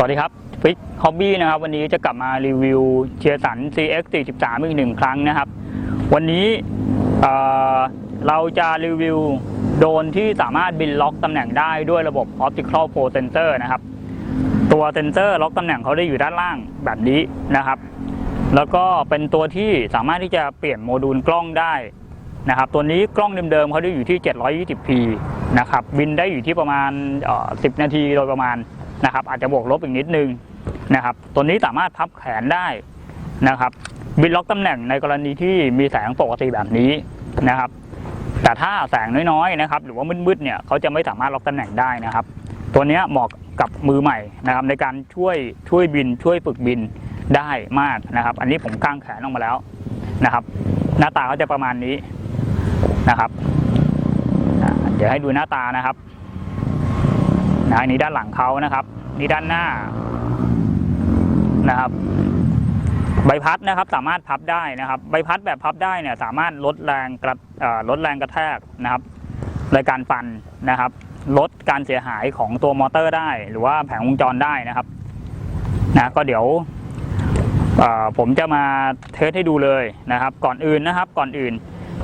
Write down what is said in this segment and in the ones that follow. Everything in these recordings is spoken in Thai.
สวัสดีครับฟิกฮอบบี้นะครับ วันนี้จะกลับมารีวิวเชียร์สัน CX 43อีกหนึ่งครั้งนะครับ วันนี้เเราจะรีวิวโดนที่สามารถบินล็อกตำแหน่งได้ด้วยระบบ Optical Pro Sensor นะครับ ตัวเซนเซอร์ล็อกตำแหน่งเขาได้อยู่ด้านล่างแบบนี้นะครับ แล้วก็เป็นตัวที่สามารถที่จะเปลี่ยนโมดูลกล้องได้นะครับ ตัวนี้กล้องเดิมๆเขาได้อยู่ที่ 720p นะครับบินได้อยู่ที่ประมาณ 10 นาทีโดยประมาณ นะครับ อาจจะบวกลบอีกนิดนึงนะครับ ตัวนี้สามารถพับแขนได้นะครับ บินล็อกตำแหน่งในกรณีที่มีแสงปกติแบบนี้นะครับ แต่ถ้าแสงน้อยๆนะครับ หรือว่ามืดๆเนี่ยเขาจะไม่สามารถล็อกตำแหน่งได้นะครับ ตัวนี้เหมาะกับมือใหม่นะครับ ในการช่วยช่วยบินช่วยฝึกบินได้มากนะครับ อันนี้ผมกางแขนออกมาแล้วนะครับ หน้าตาเขาจะประมาณนี้นะครับ เดี๋ยวให้ดูหน้าตานะครับ นะอันนี้ด้านหลังเขานะครับ นี่ด้านหน้านะครับ ใบพัดนะครับ สามารถพับได้นะครับ ใบพัดแบบพับได้เนี่ย สามารถลดแรงกระลดแรงกระแทกนะครับในการฟันนะครับ ลดการเสียหายของตัวมอเตอร์ได้ หรือว่าแผงวงจรได้นะครับนะก็เดี๋ยวผมจะมาเทสให้ดูเลยนะครับ ก่อนอื่นนะครับ ก่อนอื่น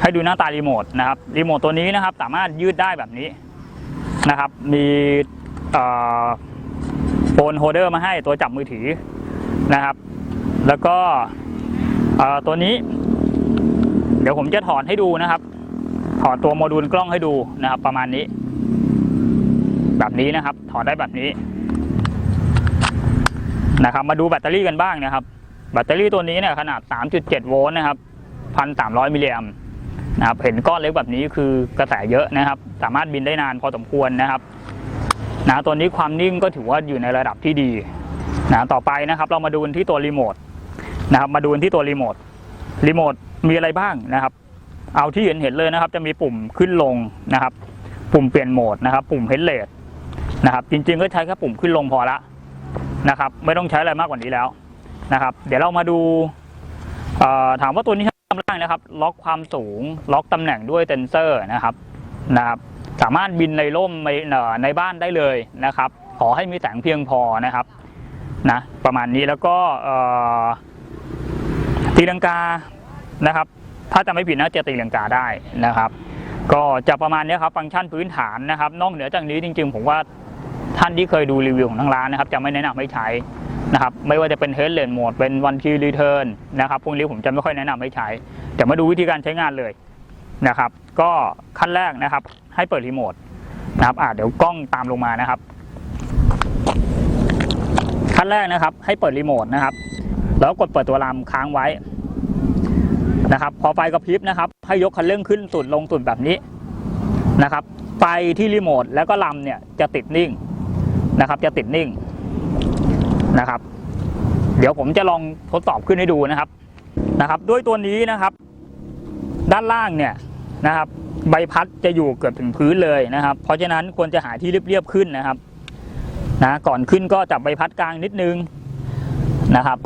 ให้ดูหน้าตารีโมทนะครับรีโมทตัวนี้นะครับ สามารถยืดได้แบบนี้นะครับ มี โฟนโฮเดอร์มาให้ตัวจับมือถือนะครับ แล้วก็ตัวนี้ เดี๋ยวผมจะถอดให้ดูนะครับ ถอดตัวโมดูลกล้องให้ดูนะครับ ประมาณนี้ แบบนี้นะครับ ถอดได้แบบนี้นะครับ มาดูแบตเตอรี่กันบ้างนะครับ แบตเตอรี่ตัวนี้เนี่ยขนาด 3.7 โวลต์นะครับ 1,300 มิลลิแอมป์นะครับเห็นก้อนเล็กแบบนี้คือกระแสเยอะนะครับ สามารถบินได้นานพอสมควรนะครับ นะตัวนี้ความนิ่งก็ถือว่าอยู่ในระดับที่ดีนะต่อไปนะครับเรามาดูที่ตัวรีโมทนะครับมาดูที่ตัวรีโมทรีโมทมีอะไรบ้างนะครับ เอาที่เห็นเห็นเลยนะครับ จะมีปุ่มขึ้นลงนะครับ ปุ่มเปลี่ยนโหมดนะครับ ปุ่มเฮดเลดนะครับ จริงๆก็ใช้แค่ปุ่มขึ้นลงพอละนะครับ ไม่ต้องใช้อะไรมากกว่านี้แล้วนะครับ เดี๋ยวเรามาดูถามว่าตัวนี้ทำได้นะครับ ล็อกความสูง ล็อกตำแหน่งด้วยเซนเซอร์นะครับนะครับ สามารถบินในร่มในเอ่อในบ้านได้เลยนะครับ ขอให้มีแสงเพียงพอนะครับนะประมาณนี้แล้วก็เอ่อตีลังกานะครับ ถ้าจะไม่ผิดน่าจะตีลังกาได้นะครับ ก็จะประมาณนี้ครับฟังก์ชันพื้นฐานนะครับ นอกเหนือจากนี้จริงๆ ผมว่าท่านที่เคยดูรีวิวของทางร้านนะครับ จะไม่แนะนำให้ใช้นะครับ ไม่ว่าจะเป็นเฮดเลนโหมดเป็นวันคีรีเทิร์นนะครับพวกนี้ผมจะไม่ค่อยแนะนำให้ใช้เดี๋ยวมาดูวิธีการใช้งานเลยนะครับ ก็ขั้นแรกนะครับ ให้เปิดรีโมทนะครับอ่าเดี๋ยวกล้องตามลงมานะครับ ขั้นแรกนะครับ ให้เปิดรีโมทนะครับ แล้วกดเปิดตัวลำค้างไว้นะครับ พอไฟกระพริบนะครับ ให้ยกคันเร่งขึ้นสุดลงสุดแบบนี้นะครับ ไฟที่รีโมทแล้วก็ลำเนี่ยจะติดนิ่งนะครับ จะติดนิ่งนะครับ เดี๋ยวผมจะลองทดสอบขึ้นให้ดูนะครับนะครับ ด้วยตัวนี้นะครับ ด้านล่างเนี่ย นะครับ ใบพัดจะอยู่เกือบถึงพื้นเลยนะครับ เพราะฉะนั้นควรจะหาที่เรียบๆขึ้นนะครับนะก่อนขึ้นก็จับใบพัดกลางนิดนึงนะครับ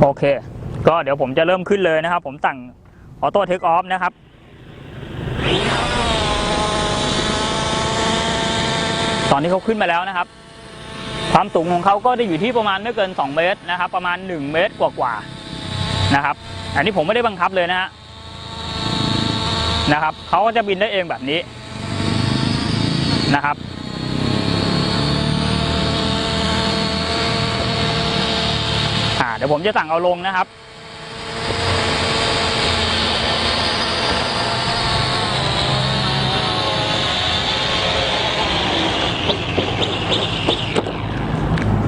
โอเค ก็เดี๋ยวผมจะเริ่มขึ้นเลยนะครับ ผมสั่งออโต้เทคออฟนะครับตอนนี้เขาขึ้นมาแล้วนะครับ ความสูงของเขาก็จะอยู่ที่ประมาณไม่เกิน 2 เมตรนะครับ ประมาณ 1 เมตรกว่าๆนะครับ อันนี้ผมไม่ได้บังคับเลยนะฮะนะครับเขาก็จะบินได้เองแบบนี้นะครับ อ่าเดี๋ยวผมจะสั่งเอาลงนะครับ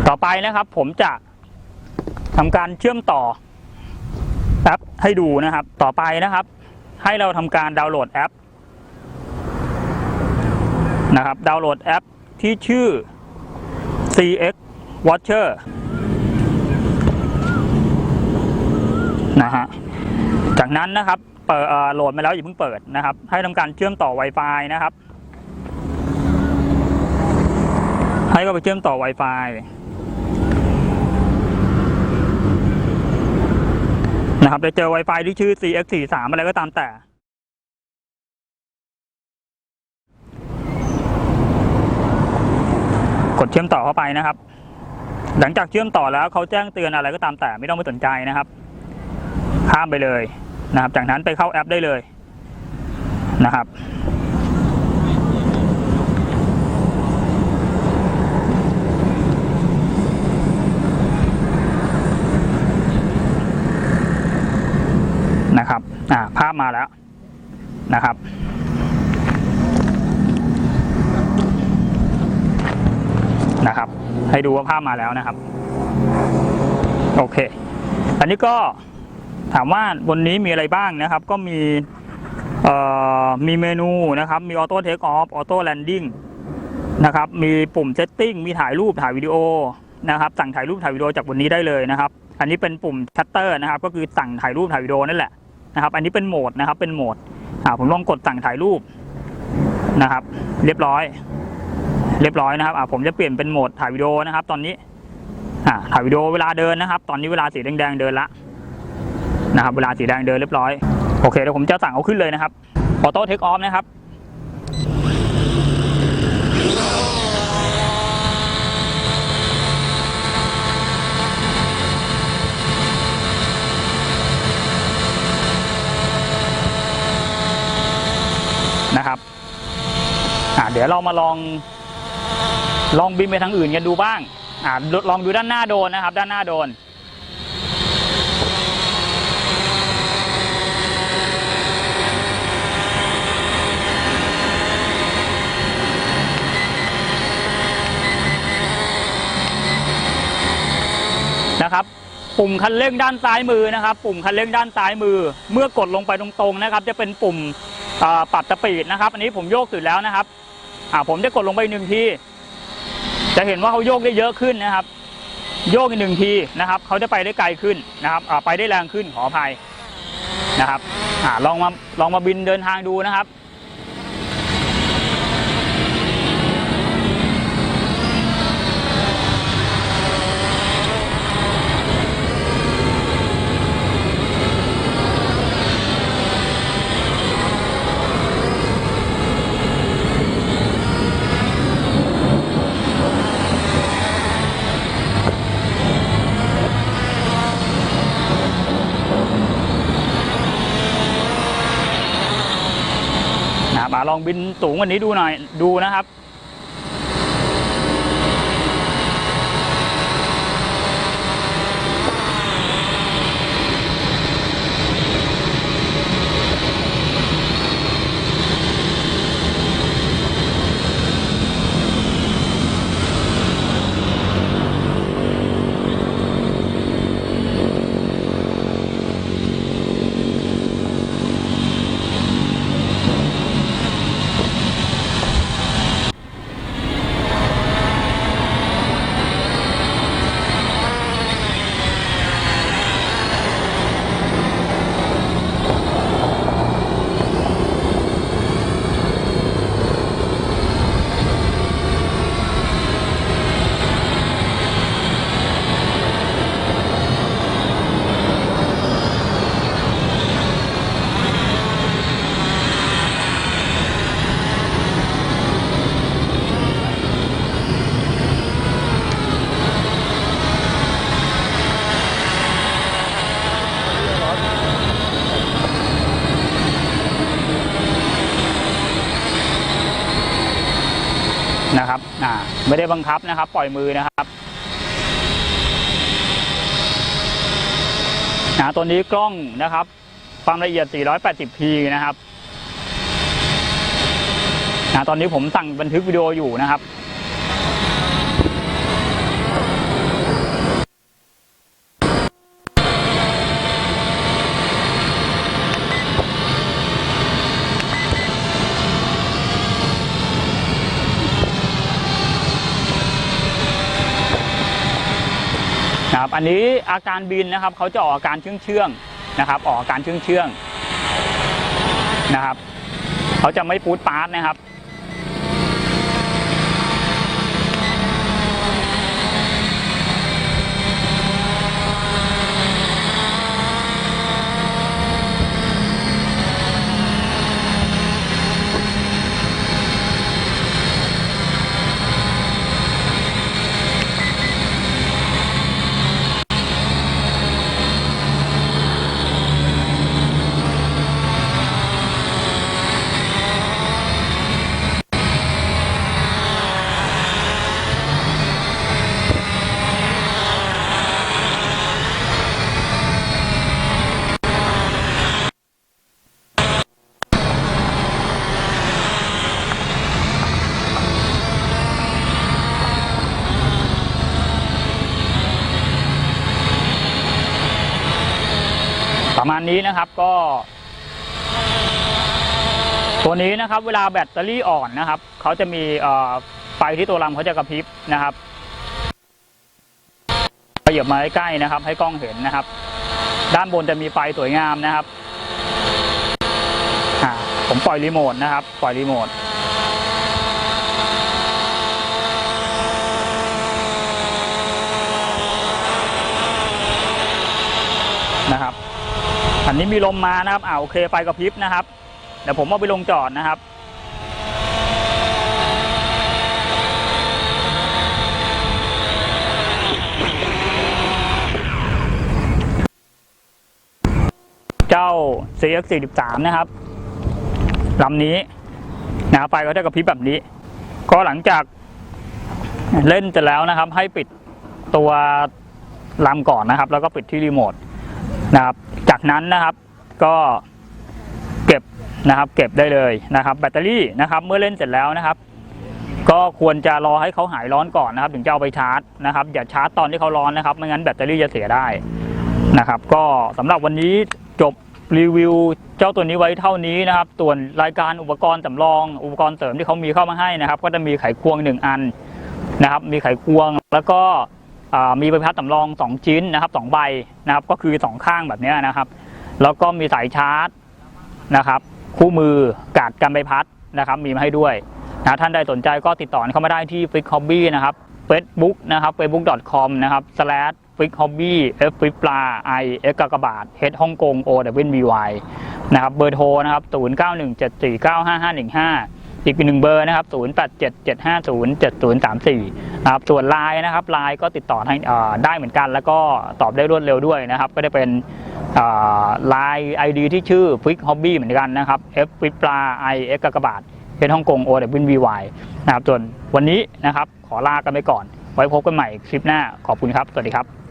ต่อไปนะครับผมจะทำการเชื่อมต่อ แอปให้ดูนะครับ ต่อไปนะครับ ให้เราทำการดาวน์โหลดแอปนะครับ ดาวน์โหลดแอปที่ชื่อ CX Watcher นะฮะ จากนั้นนะครับ เปิดโหลดมาแล้วอย่าเพิ่งเปิดนะครับ ให้ทำการเชื่อมต่อ Wi-Fi นะครับ ให้ก็ไปเชื่อมต่อ Wi-Fi นะครับจะเจอ Wi-Fi ที่ชื่อ CX43 อะไรก็ตามแต่ กดเชื่อมต่อเข้าไปนะครับ หลังจากเชื่อมต่อแล้วเขาแจ้งเตือนอะไรก็ตามแต่ไม่ต้องไปสนใจนะครับข้ามไปเลยนะครับ จากนั้นไปเข้าแอปได้เลยนะครับ อ่าภาพมาแล้วนะครับ นะครับ ให้ดูว่าภาพมาแล้วนะครับ โอเค อันนี้ก็ถามว่าบนนี้มีอะไรบ้างนะครับ ก็มีเอ่อมีเมนูนะครับ มีออโต้เทคออฟออโต้แลนดิ้งนะครับ มีปุ่มเซตติ้งมีถ่ายรูปถ่ายวิดีโอนะครับ สั่งถ่ายรูปถ่ายวิดีโอจากบนนี้ได้เลยนะครับ อันนี้เป็นปุ่มชัตเตอร์นะครับ ก็คือสั่งถ่ายรูปถ่ายวิดีโอนั่นแหละ นะครับอันนี้เป็นโหมดนะครับเป็นโหมดอ่าผมลองกดสั่งถ่ายรูปนะครับ เรียบร้อย เรียบร้อยนะครับอ่าผมจะเปลี่ยนเป็นโหมดถ่ายวิดีโอนะครับ ตอนนี้อ่าถ่ายวิดีโอเวลาเดินนะครับ ตอนนี้เวลาสีแดงๆเดินละนะครับ เวลาสีแดงเดินเรียบร้อยโอเคเดี๋ยวผมจะสั่งเอาขึ้นเลยนะครับออโต้เทคออฟนะครับ อ่า เดี๋ยวเรามาลองลองบินไปทางอื่นกันดูบ้างอ่าลองดูด้านหน้าโดนนะครับ ด้านหน้าโดน นะครับ ปุ่มคันเร่งด้านซ้ายมือนะครับ ปุ่มคันเร่งด้านซ้ายมือ เมื่อกดลงไปตรงๆนะครับ จะเป็นปุ่มปรับสปีดนะครับ อันนี้ผมโยกสุดแล้วนะครับ อ่าผมจะกดลงไปหนึ่งทีจะเห็นว่าเขาโยกได้เยอะขึ้นนะครับ โยกอีกหนึ่งทีนะครับเขาจะไปได้ไกลขึ้นนะครับอ่าไปได้แรงขึ้นขออภัยนะครับอ่าลองมาลองมาบินเดินทางดูนะครับ ลองบินสูงกว่านี้ดูหน่อยดูนะครับนะครับ อ่า ไม่ได้บังคับนะครับ ปล่อยมือนะครับนะตัวนี้กล้องนะครับ ความละเอียด 480p นะครับนะตอนนี้ผมสั่งบันทึกวิดีโออยู่นะครับ นะครับอันนี้อาการบินนะครับเขาจะออกอาการเชื่องเชื่องนะครับ ออกอาการเชื่องเชื่องนะครับเขาจะไม่ปูดปาร์ตนะครับ ณนี้นะครับก็ ตัวนี้นะครับ เวลาแบตเตอรี่อ่อนนะครับเขาจะมีไฟที่ตัวลำเขาจะกระพริบนะครับขยับมาใกล้ๆนะครับ ให้กล้องเห็นนะครับ ด้านบนจะมีไฟสวยงามนะครับผมปล่อยรีโมทนะครับ ปล่อยรีโมท นะครับ อันนี้มีลมมานะครับอ่าโอเคไฟกระพริบนะครับ เดี๋ยวผมเอาไปลงจอดนะครับเจ้า CX 43 นะครับลำนี้นะไฟก็จะกระพริบแบบนี้ ก็หลังจากเล่นเสร็จแล้วนะครับ ให้ปิดตัวลำก่อนนะครับ แล้วก็ปิดที่รีโมทนะครับ จากนั้นนะครับก็เก็บนะครับ เก็บได้เลยนะครับ แบตเตอรี่นะครับ เมื่อเล่นเสร็จแล้วนะครับ ก็ควรจะรอให้เขาหายร้อนก่อนนะครับ ถึงจะเอาไปชาร์จนะครับ อย่าชาร์จตอนที่เขาร้อนนะครับไม่งั้นแบตเตอรี่จะเสียได้นะครับ ก็สำหรับวันนี้จบรีวิวเจ้าตัวนี้ไว้เท่านี้นะครับ ส่วนรายการอุปกรณ์สำรอง อุปกรณ์เสริมที่เขามีเข้ามาให้นะครับ ก็จะมีไขควงหนึ่งอันนะครับ มีไขควงแล้วก็ มีใบพัดสำรองสองชิ้นนะครับสองใบนะครับก็คือสองข้างแบบนี้นะครับ แล้วก็มีสายชาร์จนะครับ คู่มือกาดกันใบพัดนะครับ มีมาให้ด้วยนะท่านใดสนใจก็ติดต่อเข้ามาได้ที่ f i x Hobby นะครับ Facebook นะครับ facebook.com นะครับ slash f i x Hobby f f i x ปลา i x กากบาท h ฮ่องกง o w y นะครับ เบอร์โทรนะครับ 0917495515 อีกหนึ่งเบอร์นะครับ 0877507034นะครับ ส่วนไลน์นะครับไลน์ก็ติดต่อได้เหมือนกัน แล้วก็ตอบได้รวดเร็วด้วยนะครับ ก็จะเป็นไลน์ไอดีที่ชื่อ f i x Hobby เหมือนกันนะครับ f f i x ปลา i x กากบาท h ฮ่องกง o w b y นะครับ ส่วนวันนี้นะครับ ขอลากันไปก่อน ไว้พบกันใหม่คลิปหน้า ขอบคุณครับ สวัสดีครับ